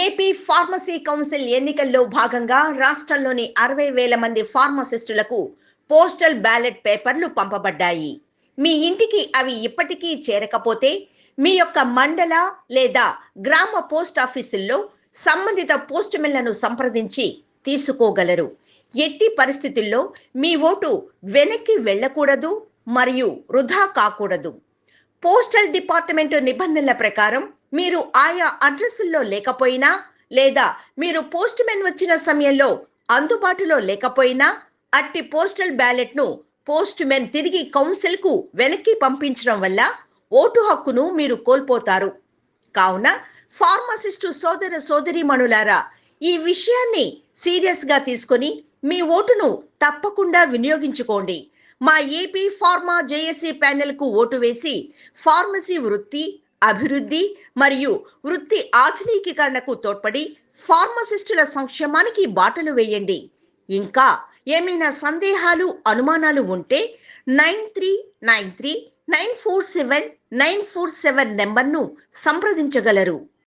AP pharmacy council ఎన్నికల్లో భాగంగా రాష్ట్రంలోని అరవై వేల మంది ఫార్మసిస్టులకు పోస్టల్ బ్యాలెట్ పేపర్లు పంపబడ్డాయి. మీ ఇంటికి అవి ఇప్పటికీ చేరకపోతే మీ యొక్క మండల లేదా గ్రామ పోస్ట్ ఆఫీసుల్లో సంబంధిత పోస్ట్ మిల్లను సంప్రదించి తీసుకోగలరు. ఎట్టి పరిస్థితుల్లో మీ ఓటు వెనక్కి వెళ్ళకూడదు మరియు వృధా కాకూడదు. పోస్టల్ డిపార్ట్మెంట్ నిబంధనల ప్రకారం మీరు ఆయా అడ్రస్సుల్లో లేకపోయినా లేదా మీరు పోస్ట్ మెన్ వచ్చిన సమయంలో అందుబాటులో లేకపోయినా అట్టి పోస్టల్ బ్యాలెట్ను పోస్ట్ మెన్ తిరిగి కౌన్సిల్కు వెనక్కి పంపించడం వల్ల ఓటు హక్కును మీరు కోల్పోతారు. కావున ఫార్మసిస్టు సోదర సోదరీమణులారా ఈ విషయాన్ని సీరియస్గా తీసుకొని మీ ఓటును తప్పకుండా వినియోగించుకోండి. మా ఏపీ ఫార్మా జేఏసీ ప్యానెల్కు ఓటు వేసి ఫార్మసీ వృత్తి అభివృద్ధి మరియు వృత్తి ఆధునికీకరణకు తోడ్పడి ఫార్మసిస్టుల సంక్షేమానికి బాటలు వేయండి. ఇంకా ఏమైనా సందేహాలు అనుమానాలు ఉంటే nine three nine three nine four seven nine four seven నెంబర్ను సంప్రదించగలరు.